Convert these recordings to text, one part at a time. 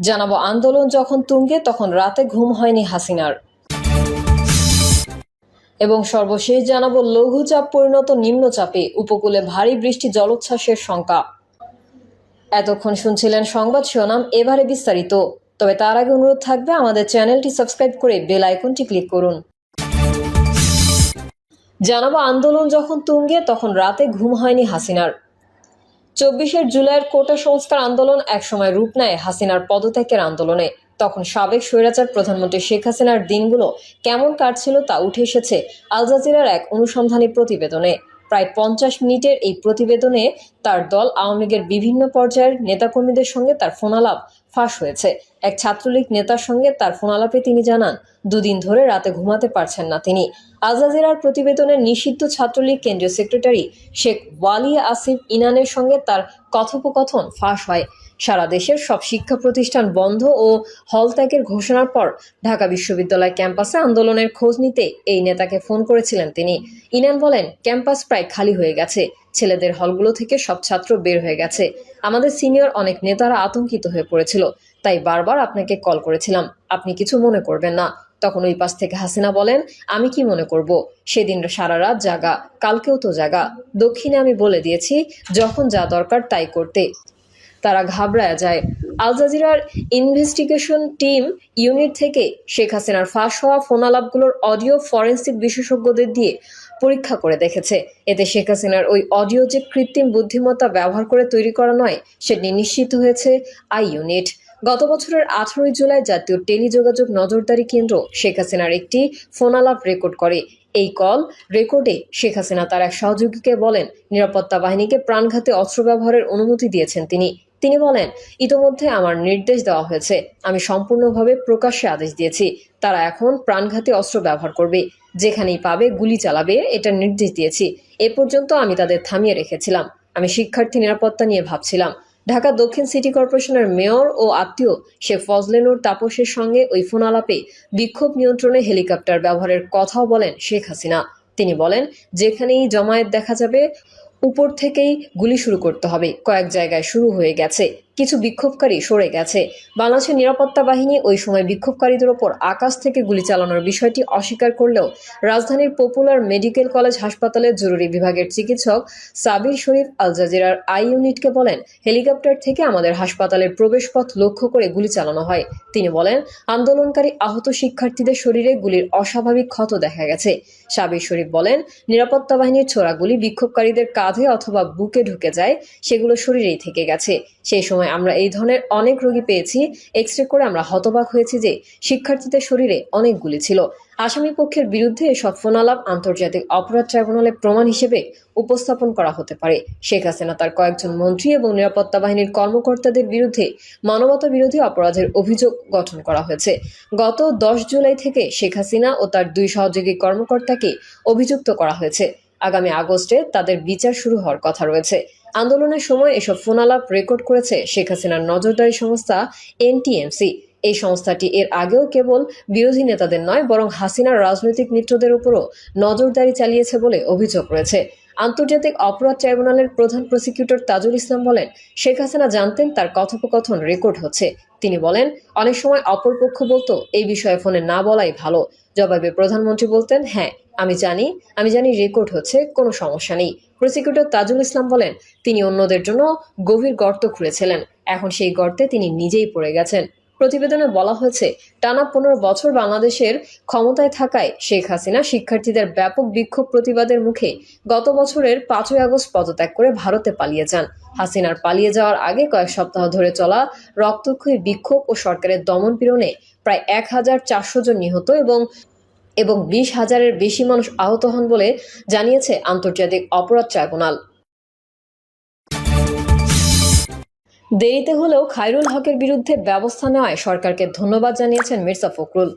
জানাব আন্দোলন যখন তুঙ্গে, তখন রাতে ঘুম হয়নি হাসিনার। এবং সর্বশেষ জানাব লঘুচাপ পরিণত নিম্নচাপে, উপকূলে ভারী বৃষ্টি জলোচ্ছ্বাসের শঙ্কা। এতক্ষণ শুনছিলেন সংবাদ শিরোনাম, এবারে বিস্তারিত। তবে তার আগে অনুরোধ থাকবে আমাদের চ্যানেলটি সাবস্ক্রাইব করে বেল আইকনটি ক্লিক করুন। জানাব আন্দোলন যখন তুঙ্গে, তখন রাতে ঘুম হয়নি হাসিনার। চব্বিশের জুলাইয়ের কোটা সংস্কার আন্দোলন একসময় রূপ নেয় হাসিনার পদত্যাগের আন্দোলনে। তখন সাবেক স্বৈরাচার প্রধানমন্ত্রী শেখ হাসিনার দিনগুলো কেমন কাটছিল তা উঠে এসেছে আল জাজিরার এক অনুসন্ধানী প্রতিবেদনে। প্রায় পঞ্চাশ মিনিটের এই প্রতিবেদনে তার দল আওয়ামী লীগের বিভিন্ন পর্যায়ের নেতাকর্মীদের সঙ্গে তার ফোনালাপ ফাঁস হয়েছে। এক ছাত্রলীগ নেতার সঙ্গে তার ফোনালাপে তিনি জানান, দুদিন ধরে রাতে ঘুমাতে পারছেন না তিনি। আজাজিরার প্রতিবেদনে নিষিদ্ধ ছাত্রলীগ কেন্দ্রীয় সেক্রেটারি শেখ ওয়ালিয়া আসিফ ইনানের সঙ্গে তার কথোপকথন ফাঁস হয়। সারা দেশের সব শিক্ষা প্রতিষ্ঠান বন্ধ ও হল ত্যাগের ঘোষণার পর ঢাকা বিশ্ববিদ্যালয় ক্যাম্পাসে আন্দোলনের খোঁজ নিতে এই নেতাকে ফোন করেছিলেন তিনি। ইনান বলেন, ক্যাম্পাস প্রায় খালি হয়ে গেছে। ছেলেদের হলগুলো থেকে সব ছাত্র বের হয়ে গেছে। আমাদের সিনিয়র অনেক নেতারা আতঙ্কিত হয়ে পড়েছিল। তাই বারবার আপনাকে কল করেছিলাম। আপনি কিছু মনে করবেন না। তখন ওই পাশ থেকে হাসিনা বলেন, আমি কি মনে করব? সেদিন সারা রাত জাগা, কালকেও তো জাগা। দক্ষিণে আমি বলে দিয়েছি, যখন যা দরকার তাই করতে। তারা ঘাবড়ায় যায়। আল জাজিরার ইনভেস্টিগেশন টিম ইউনিট থেকে শেখ হাসিনার ফাঁস হওয়া ফোনালাপগুলোর অডিও ফরেন্সিক বিশেষজ্ঞদের দিয়ে পরীক্ষা করে দেখেছে। এতে শেখ হাসিনার ওই অডিও যে কৃত্রিম বুদ্ধিমত্তা ব্যবহার করে তৈরি করা নয়, সেটি নিশ্চিত হয়েছে আই ইউনিট গত বছরের আঠারোই জুলাই জাতীয় টেলিযোগাযোগ নজরদারি কেন্দ্র শেখ হাসিনার একটি ফোনালাপ রেকর্ড করে। এই কল রেকর্ডে শেখ হাসিনা তার এক সহযোগীকে বলেন, নিরাপত্তা বাহিনীকে প্রাণঘাতী অস্ত্র ব্যবহারের অনুমতি দিয়েছেন তিনি। তিনি বলেন, ইতোমধ্যে আমার নির্দেশ দেওয়া হয়েছে। আমি সম্পূর্ণভাবে প্রকাশ্যে আদেশ দিয়েছি। তারা এখন প্রাণঘাতী অস্ত্র ব্যবহার করবে। যেখানেই পাবে গুলি চালাবে, এটা নির্দেশ দিয়েছি। এ পর্যন্ত আমি তাদের থামিয়ে রেখেছিলাম। আমি শিক্ষার্থী নিরাপত্তা নিয়ে ভাবছিলাম। ঢাকা দক্ষিণ সিটি কর্পোরেশনের মেয়র ও আত্মীয় শেখ ফজলেনুর তাপসের সঙ্গে ওই ফোন আলাপে বিক্ষোভ নিয়ন্ত্রণে হেলিকপ্টার ব্যবহারের কথাও বলেন শেখ হাসিনা। তিনি বলেন, যেখানেই জমায়েত দেখা যাবে উপর থেকেই গুলি শুরু করতে হবে। কয়েক জায়গায় শুরু হয়ে গেছে। কিছু বিক্ষোভকারী সরে গেছে। বাংলাদেশের নিরাপত্তা বাহিনী ওই সময় বিক্ষোভকারীদের ওপর আকাশ থেকে গুলি চালানোর বিষয়টি অস্বীকার করলেও রাজধানীর পপুলার মেডিকেল কলেজ হাসপাতালের জরুরি বিভাগের চিকিৎসক সাবির শরীফ আল জাজিরার আই ইউনিটকে বলেন, হেলিকপ্টার থেকে আমাদের হাসপাতালের প্রবেশপথ লক্ষ্য করে গুলি চালানো হয়। তিনি বলেন, আন্দোলনকারী আহত শিক্ষার্থীদের শরীরে গুলির অস্বাভাবিক ক্ষত দেখা গেছে। সাবির শরীফ বলেন, নিরাপত্তা বাহিনীর ছোড়া গুলি বিক্ষোভকারীদের কাঁধে অথবা বুকে ঢুকে যায়, সেগুলো শরীরেই থেকে গেছে। সেই সময় আমরা এই ধরনের অনেক রোগী পেয়েছি। এক্স রে করে আমরা হতবাক হয়েছি যে শিক্ষার্থীদের শরীরে অনেকগুলি ছিল। আসামি পক্ষের বিরুদ্ধে এসব ফোনালাপ আন্তর্জাতিক অপরাধ ট্রাইব্যুনালে প্রমাণ হিসেবে উপস্থাপন করা হতে পারে। শেখ হাসিনা তার কয়েকজন মন্ত্রী এবং নিরাপত্তা বাহিনীর কর্মকর্তাদের বিরুদ্ধে মানবতা বিরোধী অপরাধের অভিযোগ গঠন করা হয়েছে। গত দশ জুলাই থেকে শেখ হাসিনা ও তার দুই সহযোগী কর্মকর্তাকে অভিযুক্ত করা হয়েছে। আগামী আগস্টে তাদের বিচার শুরু হওয়ার কথা রয়েছে। আন্দোলনের সময় এসব ফোনালাপ রেকর্ড করেছে শেখ হাসিনার নজরদারি সংস্থা এনটিএমসি। এই সংস্থাটি এর আগেও কেবল বিরোধী নেতাদের নয়, বরং হাসিনার রাজনৈতিক মিত্রদের উপরও নজরদারি চালিয়েছে বলে অভিযোগ রয়েছে। আন্তর্জাতিক অপরাধ ট্রাইব্যুনালের প্রধান প্রসিকিউটর তাজুল ইসলাম বলেন, শেখ হাসিনা জানতেন তার কথোপকথন রেকর্ড হচ্ছে। তিনি বলেন, অনেক সময় অপরপক্ষ বলতো, এই বিষয়ে ফোনে না বলাই ভালো। জবাবে প্রধানমন্ত্রী বলতেন হ্যাঁ আমি জানি আমি জানি রেকর্ড হচ্ছে, কোনো সমস্যা নেই। প্রসিকিউটর তাজুল ইসলাম বলেন, তিনি অন্যদের জন্য গভীর গর্ত খুঁড়েছিলেন। এখন সেই গর্তে তিনি নিজেই পড়ে গেছেন। প্রতিবেদনে বলা হয়েছে, টানা পনেরো বছর বাংলাদেশের ক্ষমতায় থাকায় শেখ হাসিনা শিক্ষার্থীদের ব্যাপক বিক্ষোভ প্রতিবাদের মুখে গত বছরের পাঁচই আগস্ট পদত্যাগ করে ভারতে পালিয়ে যান। হাসিনার পালিয়ে যাওয়ার আগে কয়েক সপ্তাহ ধরে চলা রক্তক্ষয়ী বিক্ষোভ ও সরকারের দমন পীড়নে প্রায় এক হাজার চারশো জন নিহত এবং এবং বিশ হাজারের বেশি মানুষ আহত হন বলে জানিয়েছে আন্তর্জাতিক অপরাধ ট্রাইব্যুনাল। দেরিতে হলেও খায়রুল হকের বিরুদ্ধে ব্যবস্থা নেওয়ায় সরকারকে ধন্যবাদ জানিয়েছেন মির্জা ফখরুল।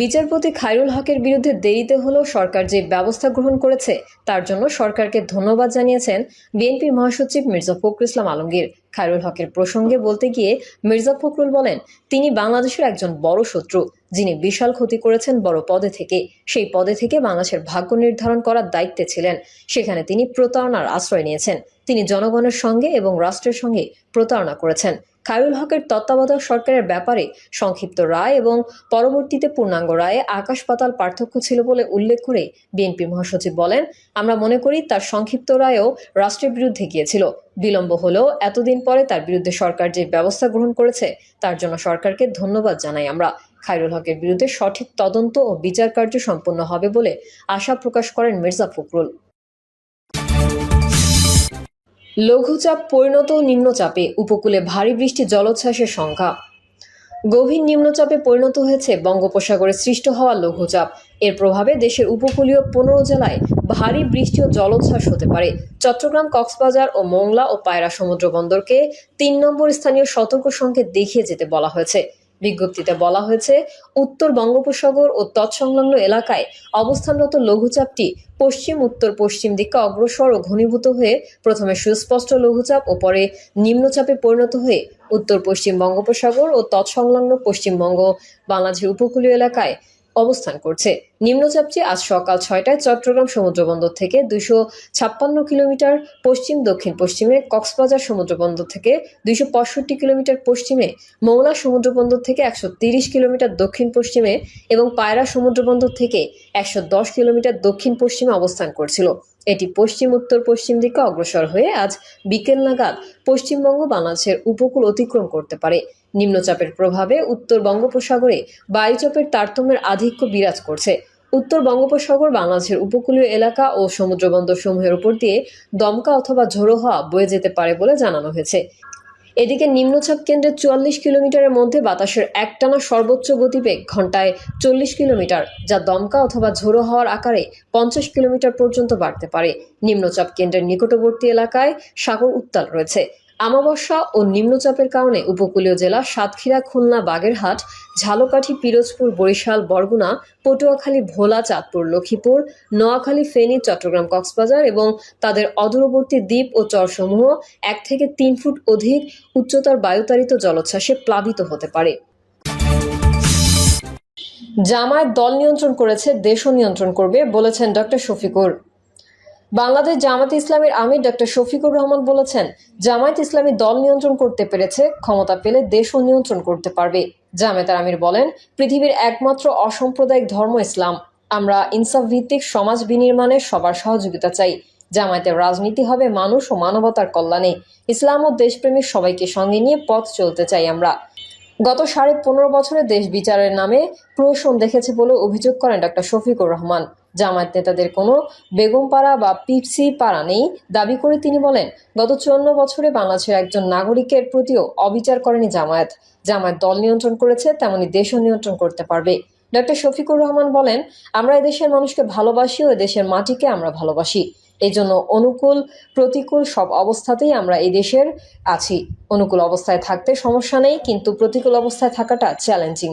বিচারপতি খায়রুল হকের বিরুদ্ধে দেরিতে হলেও সরকার যে ব্যবস্থা গ্রহণ করেছে, তার জন্য সরকারকে ধন্যবাদ জানিয়েছেন বিএনপির মহাসচিব মির্জা ফখরুল ইসলাম আলমগীর। খায়রুল হকের প্রসঙ্গে বলতে গিয়ে মির্জা ফখরুল বলেন, তিনি বাংলাদেশের একজন বড় শত্রু, যিনি বিশাল ক্ষতি করেছেন বড় পদে থেকে। সেই পদে থেকে বাংলাদেশের ভাগ্য নির্ধারণ করার দায়িত্বে ছিলেন। সেখানে তিনি প্রতারণার আশ্রয় নিয়েছেন। তিনি জনগণের সঙ্গে এবং রাষ্ট্রের সঙ্গে প্রতারণা করেছেন। খায়রুল হকের তত্ত্বাবধায়ক সরকারের ব্যাপারে সংক্ষিপ্ত রায় এবং পরবর্তীতে পূর্ণাঙ্গ রায়ে আকাশ পাতাল পার্থক্য ছিল বলে উল্লেখ করে বিএনপি মহাসচিব বলেন, আমরা মনে করি তার সংক্ষিপ্ত রায়ও রাষ্ট্রের বিরুদ্ধে গিয়েছিল। বিলম্ব হলেও এতদিন পরে তার বিরুদ্ধে সরকার যে ব্যবস্থা গ্রহণ করেছে, তার জন্য সরকারকে ধন্যবাদ জানাই আমরা। খাইরুল হকের বিরুদ্ধে সঠিক তদন্ত ও বিচার কার্য সম্পন্ন হবে বলে আশা প্রকাশ করেন মির্জা ফখরুল। লঘুচাপ, পরিণত নিম্নচাপে উপকূলে ভারী বৃষ্টি জলোচ্ছ্বাসের সংখ্যা। গভীর নিম্নচাপে পরিণত হয়েছে বঙ্গোপসাগরে সৃষ্ট হওয়া লঘুচাপ। এর প্রভাবে দেশের উপকূলীয় পনেরো জেলায় ভারী বৃষ্টি ও জলোচ্ছ্বাস হতে পারে। চট্টগ্রাম, কক্সবাজার ও মোংলা ও পায়রা সমুদ্র বন্দরকে তিন নম্বর স্থানীয় সতর্ক সংকেত দেখিয়ে যেতে বলা হয়েছে। বিজ্ঞপ্তিতে বলা হয়েছে, উত্তর বঙ্গোপসাগর ও তৎসংলগ্ন এলাকায় অবস্থানরত লঘুচাপটি পশ্চিম, উত্তর পশ্চিম দিকে অগ্রসর ও ঘনীভূত হয়ে প্রথমে সুস্পষ্ট লঘুচাপ ও পরে নিম্নচাপে পরিণত হয়ে উত্তর পশ্চিম বঙ্গোপসাগর ও তৎসংলগ্ন পশ্চিমবঙ্গ, বাংলাদেশের উপকূলীয় এলাকায় অবস্থান করছে। নিম্নচাপটি আজ সকাল ছয়টায় চট্টগ্রাম সমুদ্রবন্দর থেকে দুইশো ছাপ্পান্ন কিলোমিটার পশ্চিম, দক্ষিণ পশ্চিমে কক্সবাজার সমুদ্রবন্দর থেকে দুইশো পঁয়ষট্টি কিলোমিটার পশ্চিমে, মৌলা সমুদ্রবন্দর থেকে একশো তিরিশ কিলোমিটার দক্ষিণ পশ্চিমে এবং পায়রা সমুদ্রবন্দর থেকে একশো দশ কিলোমিটার দক্ষিণ পশ্চিমে অবস্থান করছিল। এটি পশ্চিম, উত্তর, পশ্চিম দিকে অগ্রসর হয়ে আজ বিকেল নাগাদ পশ্চিমবঙ্গ বাংলাদেশের উপকূল অতিক্রম করতে পারে। নিম্নচাপের প্রভাবে উত্তর বঙ্গোপসাগরে বায়ুচাপের তারতম্যের আধিক্য বিরাজ করছে। উত্তর বঙ্গোপসাগর বাংলাদেশের উপকূলীয় এলাকা ও সমুদ্রবন্দর সমূহের উপর দিয়ে দমকা অথবা ঝোড়ো হওয়া বয়ে যেতে পারে বলে জানানো হয়েছে। এদিকে নিম্নচাপ কেন্দ্রে চুয়াল্লিশ কিলোমিটারের মধ্যে বাতাসের একটানা সর্বোচ্চ গতিবেগ ঘন্টায় চল্লিশ কিলোমিটার, যা দমকা অথবা ঝোড়ো হওয়ার আকারে পঞ্চাশ কিলোমিটার পর্যন্ত বাড়তে পারে। নিম্নচাপ কেন্দ্রের নিকটবর্তী এলাকায় সাগর উত্তাল রয়েছে। আমাবস্যা ও নিম্নচাপের কারণে উপকূলীয় জেলা সাতক্ষীরা, খুলনা, বাগেরহাট, ঝালকাঠি, পিরোজপুর, বরিশাল, বরগুনা, পটুয়াখালী, ভোলা, চাঁদপুর, লক্ষ্মীপুর, নোয়াখালী, ফেনী, চট্টগ্রাম, কক্সবাজার এবং তাদের অদূরবর্তী দ্বীপ ও চরসমূহ এক থেকে তিন ফুট অধিক উচ্চতর বায়ুতাড়িত জলোচ্ছ্বাসে প্লাবিত হতে পারে। জামায়াত দল নিয়ন্ত্রণ করেছে, দেশও নিয়ন্ত্রণ করবে বলেছেন ডক্টর শফিকুর। বাংলাদেশ জামায়াত ইসলামের আমির ডক্টর শফিকুর রহমান বলেছেন, জামায়াত ইসলামী দল নিয়ন্ত্রণ করতে পেরেছে, ক্ষমতা পেলে দেশও নিয়ন্ত্রণ করতে পারবে। জামায়াতের আমির বলেন, পৃথিবীর একমাত্র অসাম্প্রদায়িক ধর্ম ইসলাম। আমরা ইনসাফ ভিত্তিক সমাজ বিনির্মাণে সবার সহযোগিতা চাই। জামায়াতের রাজনীতি হবে মানুষ ও মানবতার কল্যাণে। ইসলাম ও দেশপ্রেমিক সবাইকে সঙ্গে নিয়ে পথ চলতে চাই আমরা। গত সাড়ে পনেরো বছরে দেশ বিচারের নামে প্রহসন দেখেছে বলে অভিযোগ করেন ডক্টর শফিকুর রহমান। জামায়াত নেতাদের কোনো বেগমপাড়া বা পিপসি পাড়া নেই দাবি করে তিনি বলেন, গত চুয়ান্ন বছরে বাংলাদেশের একজন নাগরিকের প্রতিও অবিচার করেনি জামায়াত। জামায়াত দল নিয়ন্ত্রণ করেছে, তেমনি দেশও নিয়ন্ত্রণ করতে পারবে। ডক্টর শফিকুর রহমান বলেন, আমরা এদেশের মানুষকে ভালোবাসি ও এদেশের মাটিকে আমরা ভালোবাসি। এই জন্য অনুকূল, প্রতিকূল সব অবস্থাতেই আমরা এই দেশের আছি। অনুকূল অবস্থায় থাকতে সমস্যা নেই, কিন্তু প্রতিকূল অবস্থায় থাকাটা চ্যালেঞ্জিং